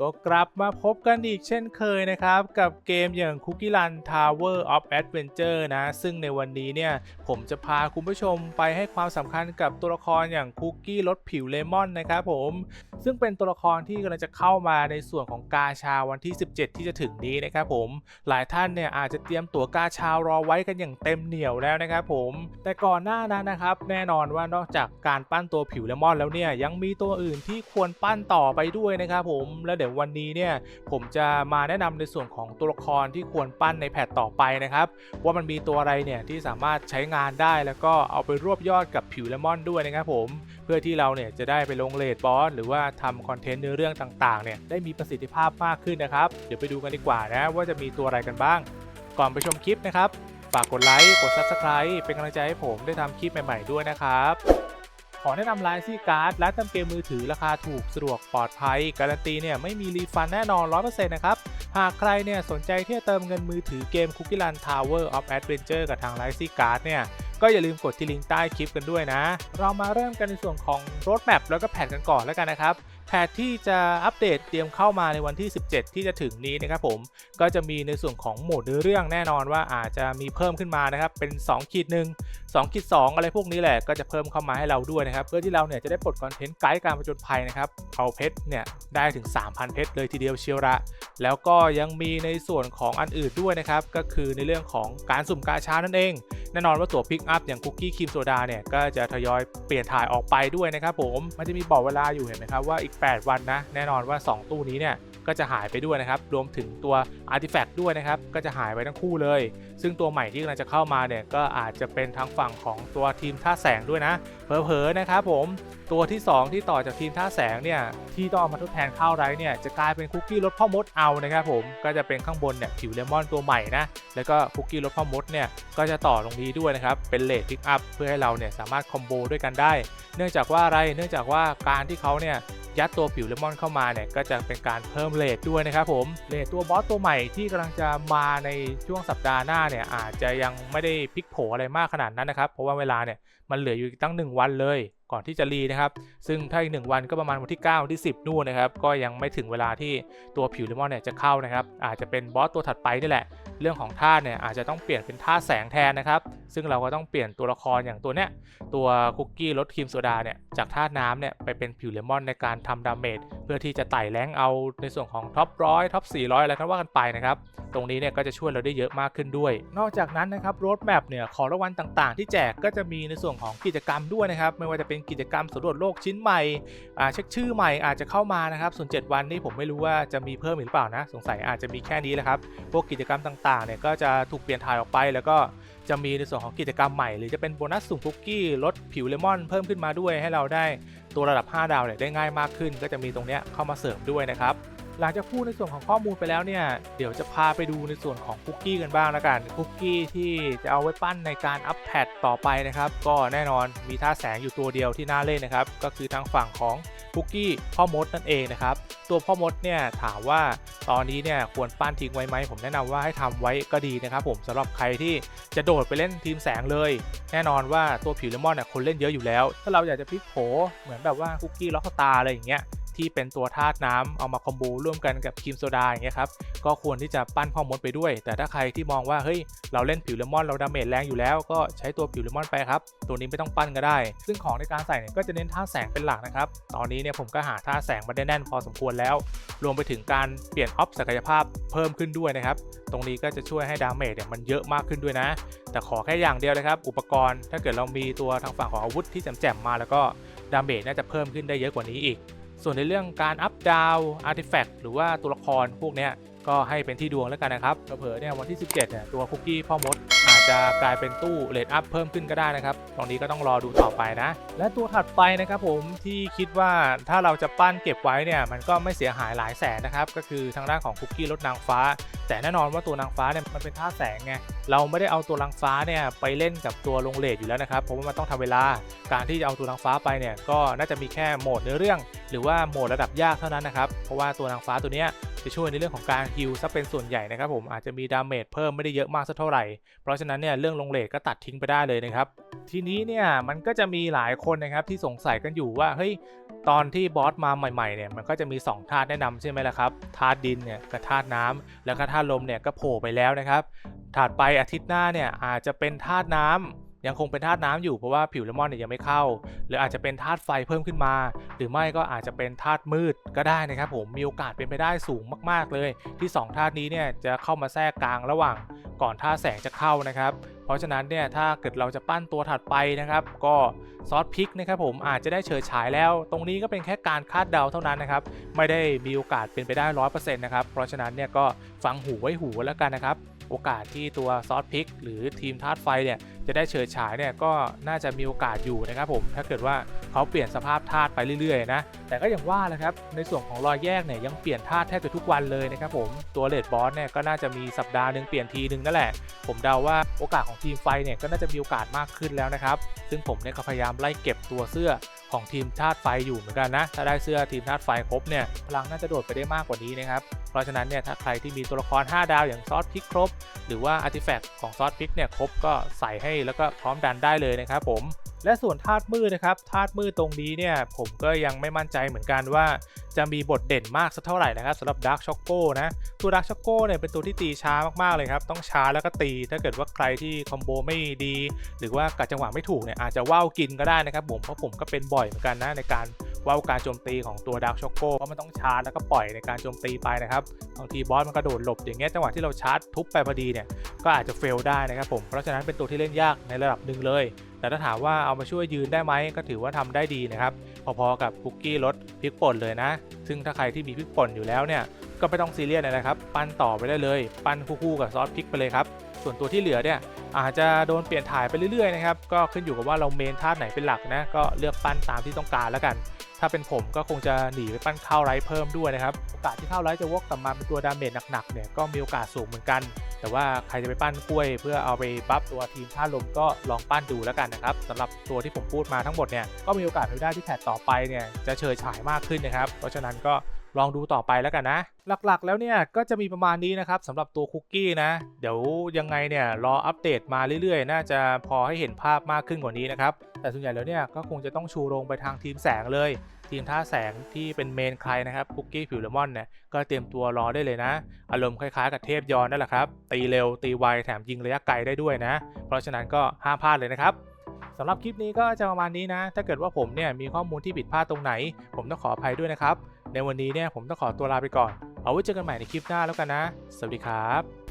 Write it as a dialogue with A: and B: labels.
A: ก็กลับมาพบกันอีกเช่นเคยนะครับ กับเกมอย่าง Cookie Run Tower of Adventure นะ ซึ่งในวันนี้เนี่ย ผมจะพาคุณผู้ชมไปให้ความสำคัญกับตัวละครอย่างคุกกี้รสผิวเลมอนนะครับผม ซึ่งเป็นตัวละครที่กำลังจะเข้ามาในส่วนของกาชาวันที่ 17 ที่จะถึงนี้นะครับผม หลายท่านเนี่ยอาจจะเตรียมตั๋วกาชารอไว้กันอย่างเต็มเหนียวแล้วนะครับผม แต่ก่อนหน้านั้นนะครับแน่นอนว่านอกจากการปั้นตัวผิวเลมอนแล้วเนี่ยยังมีตัวอื่นที่ควรปั้นต่อไปด้วยนะครับผม แล้วเดี๋ยววันนี้เนี่ยผมจะมาแนะนำในส่วนของตัวละครที่ควรปั้นในแพทต่อไปนะครับ ว่ามันมีตัวอะไรเนี่ยที่สามารถใช้งานได้แล้วก็เอาไปรวบยอดกับผิวเลมอนด้วยนะครับผม เพื่อที่เราเนี่ยจะได้ไปลงเลดบอสหรือว่าทำคอนเทนต์เนื้อเรื่องต่างๆเนี่ยได้มีประสิทธิภาพมากขึ้นนะครับ เดี๋ยวไปดูกันดีกว่านะว่าจะมีตัวอะไรกันบ้าง ก่อนไปชมคลิปนะครับฝากกดไลค์กด Subscribe เป็นกำลังใจให้ผมได้ทำคลิปใหม่ ๆด้วยนะครับ ขอแนะนำไลน์ซี่การ์ดร้านเติมเกมมือถือราคาถูกสะดวกปลอดภัย การันตีเนี่ยไม่มีรีฟันแน่นอน 100%นะครับ หากใครเนี่ยสนใจที่จะเติมเงินมือถือเกมคุกกี้ลันทาวเวอร์ออฟแอดเวนเจอร์กับทางไลน์ซี่การ์ดเนี่ยก็อย่าลืมกดที่ลิงก์ใต้คลิปกันด้วยนะ เรามาเริ่มกันในส่วนของรถแมพแล้วก็แผนกันก่อนแล้วกันนะครับ แพทที่จะอัปเดตเตรียมเข้ามาในวันที่ 17 ที่จะถึงนี้นะครับผมก็จะมีในส่วนของโหมดเนื้อเรื่องแน่นอนว่าอาจจะมีเพิ่มขึ้นมานะครับเป็น2ขีดหนึ่ง2ขีด2อะไรพวกนี้แหละก็จะเพิ่มเข้ามาให้เราด้วยนะครับเพื่อที่เราเนี่ยจะได้ปลดคอนเทนต์ไกด์การผจญภัยนะครับเอาเพชรเนี่ยได้ถึง 3,000 เพชรเลยทีเดียวเชียวละแล้วก็ยังมีในส่วนของอันอื่นด้วยนะครับก็คือในเรื่องของการสุ่มกาชานั่นเองแน่นอนว่าตัวพิกอัพอย่างคุกกี้ครีมโซดาเนี่ยก็จะทยอยเปลี่ยนถ่ายออกไปด้วยนะครับผมมันจะมีบอกเวลาอยู่เห็นไหมครับว่าอีก8 วันนะ แน่นอนว่า 2 ตู้นี้เนี่ยก็จะหายไปด้วยนะครับ รวมถึงตัวอาร์ติแฟกต์ด้วยนะครับ ก็จะหายไปทั้งคู่เลย ซึ่งตัวใหม่ที่กำลังจะเข้ามาเนี่ย ก็อาจจะเป็นทางฝั่งของตัวทีมท่าแสงด้วยนะ เผลอๆนะครับผม ตัวที่ 2 ที่ต่อจากทีมท่าแสงเนี่ย ที่ต้องเอามาทดแทนข้าวไรเนี่ย จะกลายเป็นคุกกี้รสพ่อมดเอานะครับผม ก็จะเป็นข้างบนเนี่ยผิวเลมอนตัวใหม่นะ แล้วก็คุกกี้รสพ่อมดเนี่ย ก็จะต่อตรงนี้ด้วยนะครับ เป็นเลดพิกอัพเพื่อให้เราเนี่ยสามารถคอมโบด้วยกันได้ เนื่องจากว่าอะไร เนื่องจากว่าการที่เขาเนี่ย ยัดตัวผิวเลมอนเข้ามาเนี่ยก็จะเป็นการเพิ่มเลทด้วยนะครับผมเลทตัวบอสตัวใหม่ที่กำลังจะมาในช่วงสัปดาห์หน้าเนี่ยอาจจะยังไม่ได้พลิกโผอะไรมากขนาดนั้นนะครับเพราะว่าเวลาเนี่ยมันเหลืออยู่ตั้ง 1 วันเลย ก่อนที่จะรีนะครับ ซึ่งถ้าอีก1วันก็ประมาณวันที่9วันที่ 10 นู่นนะครับ ก็ยังไม่ถึงเวลาที่ตัวผิวเลมอนเนี่ยจะเข้านะครับ อาจจะเป็นบอสตัวถัดไปนี่แหละ เรื่องของท่าเนี่ยอาจจะต้องเปลี่ยนเป็นท่าแสงแทนนะครับ ซึ่งเราก็ต้องเปลี่ยนตัวละครอย่างตัวเนี้ย ตัวคุกกี้รสครีมโซดาเนี่ย จากธาน้ำเนี่ยไปเป็นผิวเลมอนในการทำดาเมจ เพื่อที่จะไต่แรงเอาในส่วนของท็อปร้อยท็อป400 อะไรก็ว่ากันไปนะครับ ตรงนี้เนี่ยก็จะช่วยเราได้เยอะมากขึ้นด้วย นอกจากนั้นนะครับโรดแมพเนี่ย ของรางวัลต่างๆ ที่แจกก็จะมีในส่วนของกิจกรรมด้วยนะครับ ไม่ว่าจะเป็นกิจกรรมสำรวจโลกชิ้นใหม่อ่าเช็คชื่อใหม่อาจจะเข้ามานะครับ ส่วน 7 วันนี้ผมไม่รู้ว่าจะมีเพิ่มหรือเปล่านะ สงสัยอาจจะมีแค่นี้แหละครับ พวกกิจกรรมต่างๆเนี่ยก็จะถูกเปลี่ยนถ่ายออกไป แล้วก็จะมีในส่วนของกิจกรรมใหม่ หรือจะเป็นโบนัสสุ่มคุกกี้ลดผิวเลมอนเพิ่มขึ้นมาด้วยให้เราได้ตัวระดับ 5 ดาวเนี่ยได้ง่ายมากขึ้น ก็จะมีตรงเนี้ยเข้ามาเสริมด้วยนะครับ หลังจากพูดในส่วนของข้อมูลไปแล้วเนี่ยเดี๋ยวจะพาไปดูในส่วนของคุกกี้กันบ้างล้วกันคุกกี้ที่จะเอาไว้ปั้นในการอัปแพดต่อไปนะครับ ก็แน่นอนมีท่าแสงอยู่ตัวเดียวที่น่าเล่นนะครับ ก็คือทางฝั่งของคุกกี้พ่อมดนั่นเองนะครับ ตัวพ่อมดเนี่ยถามว่าตอนนี้เนี่ยควรปั้นทิ้งไว้ไหมผมแนะนำว่าให้ทำไว้ก็ดีนะครับ ผมสำหรับใครที่จะโดดไปเล่นทีมแสงเลย แน่นอนว่าตัวผิวเลมอนเนี่ยคนเล่นเยอะอยู่แล้ว ถ้าเราอยากจะพลิกโผเหมือนแบบว่าคุกกี้ล็อกตาอะไรอย่างเงี้ย ที่เป็นตัวธาตุน้ำเอามาคอมโบร่วมกันกับครีมโซดาอย่างเงี้ยครับก็ควรที่จะปั้นพ่อมดไปด้วย แต่ถ้าใครที่มองว่าเฮ้ยเราเล่นผิวเลมอนเราดาเมจแรงอยู่แล้วก็ใช้ตัวผิวเลมอนไปครับตัวนี้ไม่ต้องปั้นก็ได้ ซึ่งของในการใส่เนี่ยก็จะเน้นท่าแสงเป็นหลักนะครับตอนนี้เนี่ยผมก็หาท่าแสงมาได้แน่นพอสมควรแล้ว รวมไปถึงการเปลี่ยนออฟศักยภาพเพิ่มขึ้นด้วยนะครับตรงนี้ก็จะช่วยให้ดาเมจเนี่ยมันเยอะมากขึ้นด้วยนะ แต่ขอแค่อย่างเดียวเลยครับ อุปกรณ์ถ้าเกิดเรามีตัวทางฝั่งของอาวุธที่แจ่มๆมาแล้วก็ดาเมจน่าจะเพิ่มขึ้นได้เยอะกว่านี้อีก ส่วนในเรื่องการอัพดาวอาร์ติแฟกต์หรือว่าตัวละครพวกเนี้ยก็ให้เป็นที่ดวงแล้วกันนะครับเผลอเนี่ยวันที่ 17เนี่ยตัวคุกกี้พ่อมดอา จจะกลายเป็นตู้เลดอัพเพิ่มขึ้นก็ได้นะครับ ตรงนี้ก็ต้องรอดูต่อไปนะ และตัวถัดไปนะครับผมที่คิดว่าถ้าเราจะปั้นเก็บไว้เนี่ยมันก็ไม่เสียหายหลายแสนนะครับก็คือทางด้านของคุกกี้รถนางฟ้า แต่แน่นอนว่าตัวนางฟ้าเนี่ยมันเป็นท่าแสงไงเราไม่ได้เอาตัวนางฟ้าเนี่ยไปเล่นกับตัวลงเลดอยู่แล้วนะครับเพราะว่ามันต้องทำเวลาการที่จะเอาตัวนางฟ้าไปเนี่ยก็น่าจะมีแค่โหมดเนื้อเรื่อง หรือว่าโหมดระดับยากเท่านั้นนะครับเพราะว่าตัวนางฟ้าตัวเนี้ย จะช่วยในเรื่องของการฮิลซะเป็นส่วนใหญ่นะครับผมอาจจะมีดาเมจเพิ่มไม่ได้เยอะมากสักเท่าไหร่ เพราะฉะนั้นเนี่ยเรื่องลงเลทก็ตัดทิ้งไปได้เลยนะครับ ทีนี้เนี่ยมันก็จะมีหลายคนนะครับที่สงสัยกันอยู่ว่าเฮ้ยตอนที่บอสมาใหม่ๆเนี่ยมันก็จะมี2ธาตุแนะนำใช่ไหมล่ะครับธาตุดินเนี่ยกับธาตุน้ำแล้วก็ธาตุลมเนี่ยก็โผล่ไปแล้วนะครับถัดไปอาทิตย์หน้าเนี่ยอาจจะเป็นธาตุน้ำ ยังคงเป็นธาตุน้ำอยู่เพราะว่าผิวเลมอนเนี่ยยังไม่เข้า หรืออาจจะเป็นธาตุไฟเพิ่มขึ้นมา หรือไม่ก็อาจจะเป็นธาตุมืดก็ได้นะครับผมมีโอกาสเป็นไปได้สูงมาก ๆเลย ที่2ธาตุนี้เนี่ยจะเข้ามาแทรกกลางระหว่างก่อนธาตุแสงจะเข้านะครับเพราะฉะนั้นเนี่ยถ้าเกิดเราจะปั้นตัวถัดไปนะครับ ก็ซอสพริกนะครับผมอาจจะได้เฉิดฉายแล้ว ตรงนี้ก็เป็นแค่การคาดเดาเท่านั้นนะครับ ไม่ได้มีโอกาสเป็นไปได้ร้อยเปอร์เซ็นต์นะครับ เพราะฉะนั้นเนี่ยก็ฟังหูไว้หูแล้วกันนะครับ โอกาสที่ตัวซอสพริกหรือทีมธาตุไฟเนี่ย จะได้เฉิดฉายเนี่ยก็น่าจะมีโอกาสอยู่นะครับผมถ้าเกิดว่าเขาเปลี่ยนสภาพธาตุไปเรื่อยๆนะแต่ก็อย่างว่าแหละครับในส่วนของรอยแยกเนี่ยยังเปลี่ยนธาตุแทบจะทุกวันเลยนะครับผมตัวเลดบอสเนี่ยก็น่าจะมีสัปดาห์หนึ่งเปลี่ยนทีหนึ่งนั่นแหละ ผมเดาว่าโอกาสของทีมไฟเนี่ยก็น่าจะมีโอกาสมากขึ้นแล้วนะครับซึ่งผมเนี่ยก็พยายามไล่เก็บตัวเสื้อของทีมชาติไฟอยู่เหมือนกันนะ ถ้าได้เสื้อทีมชาติไฟครบเนี่ยพลังน่าจะโดดไปได้มากกว่านี้นะครับ เพราะฉะนั้นเนี่ยถ้าใครที่มีตัวละคร 5 ดาวอย่างซอสพิกครบ หรือว่าอาร์ติแฟกต์ของซอสพิกเนี่ยครบก็ใส่ให้แล้วก็พร้อมดันได้เลยนะครับผมและส่วนธาตุมืดนะครับธาตุมืดตรงนี้เนี่ยผมก็ยังไม่มั่นใจเหมือนกันว่าจะมีบทเด่นมากสักเท่าไหร่นะครับสำหรับดาร์ c ช็อกโกนะตัวดาร์ c ช็อกโกเนี่ยเป็นตัวที่ตีช้ามากๆเลยครับต้องช้าแล้วก็ตี ถ้าเกิดว่าใครที่คอมโบไม่ดี หรือว่ากัดจังหวะไม่ถูกเนี่ยอาจจะว่าวกินก็ได้นะครับผมเพราะผมก็เป็นบ่อยเหมือนกันนะในการ ว่าการโจมตีของตัวดาร์ c ช็อกโกเพราะมันต้องชาร์จแล้วก็ปล่อยในการโจมตีไปนะครับบางทีบอสมันกระโดดหลบอย่างเงี้ยจังหวะที่เราชาร์จทุบไปพอดีเนี่ยก็อาจจะเฟลได้นะครับผมเพราะฉะนั้นเป็นตัวที่เล่นยากในระดับหนึ่งเลย แต่ถ้าถามว่าเอามาช่วยยืนได้ไหมก็ถือว่าทำได้ดีนะครับพอๆกับคุกกี้รสพริกป่นเลยนะ ซึ่งถ้าใครที่มีพริกป่นอยู่แล้วเนี่ยก็ไม่ต้องซีเรียสเลยนะครับปั้นต่อไปได้เลย ปั้นคู่ๆกับซอสพริกไปเลยครับส่วนตัวที่เหลือเนี่ยอาจจะโดนเปลี่ยนถ่ายไปเรื่อยๆนะครับก็ขึ้นอยู่กับว่าเราเมนธาไหนเป็นหลักนะก็เลือกปั้นตามที่ต้องการแล้วกัน ถ้าเป็นผมก็คงจะหนีไปปั้นข้าวไร้เพิ่มด้วยนะครับโอกาสที่ข้าวไร้จะวกกลับมาเป็นตัวดาเมจหนักๆเนี่ยก็มีโอกาสสูงเหมือนกัน แต่ว่าใครจะไปปั้นกล้วย เพื่อเอาไปบัฟตัวทีมท่าลมก็ลองปั้นดูแล้วกันนะครับสำหรับตัวที่ผมพูดมาทั้งหมดเนี่ยก็มีโอกาสเป็นไปได้ที่แพทต่อไปเนี่ยจะเชยฉายมากขึ้นนะครับ เพราะฉะนั้นก็ ลองดูต่อไปแล้วกันนะ หลักๆ แล้วเนี่ยก็จะมีประมาณนี้นะครับสำหรับตัวคุกกี้นะ เดี๋ยวยังไงเนี่ยรออัปเดตมาเรื่อยๆ น่าจะพอให้เห็นภาพมากขึ้นกว่านี้นะครับ แต่ส่วนใหญ่แล้วเนี่ยก็คงจะต้องชูโรงไปทางทีมแสงเลย ทีมท่าแสงที่เป็นเมนใครนะครับคุกกี้ผิวเลมอนเนี่ยก็เตรียมตัวรอได้เลยนะ อารมณ์คล้ายๆ กับเทพยอนนั่นแหละครับตีเร็วตีไวแถมยิงระยะไกลได้ด้วยนะ เพราะฉะนั้นก็ห้ามพลาดเลยนะครับสำหรับคลิปนี้ก็จะประมาณนี้นะ ถ้าเกิดว่าผมเนี่ยมีข้อมูลที่ผิดพลาดตรงไหน ผมต้องขออภัยด้วยนะครับ ในวันนี้เนี่ยผมต้องขอตัวลาไปก่อน เอาไว้เจอกันใหม่ในคลิปหน้าแล้วกันนะ สวัสดีครับ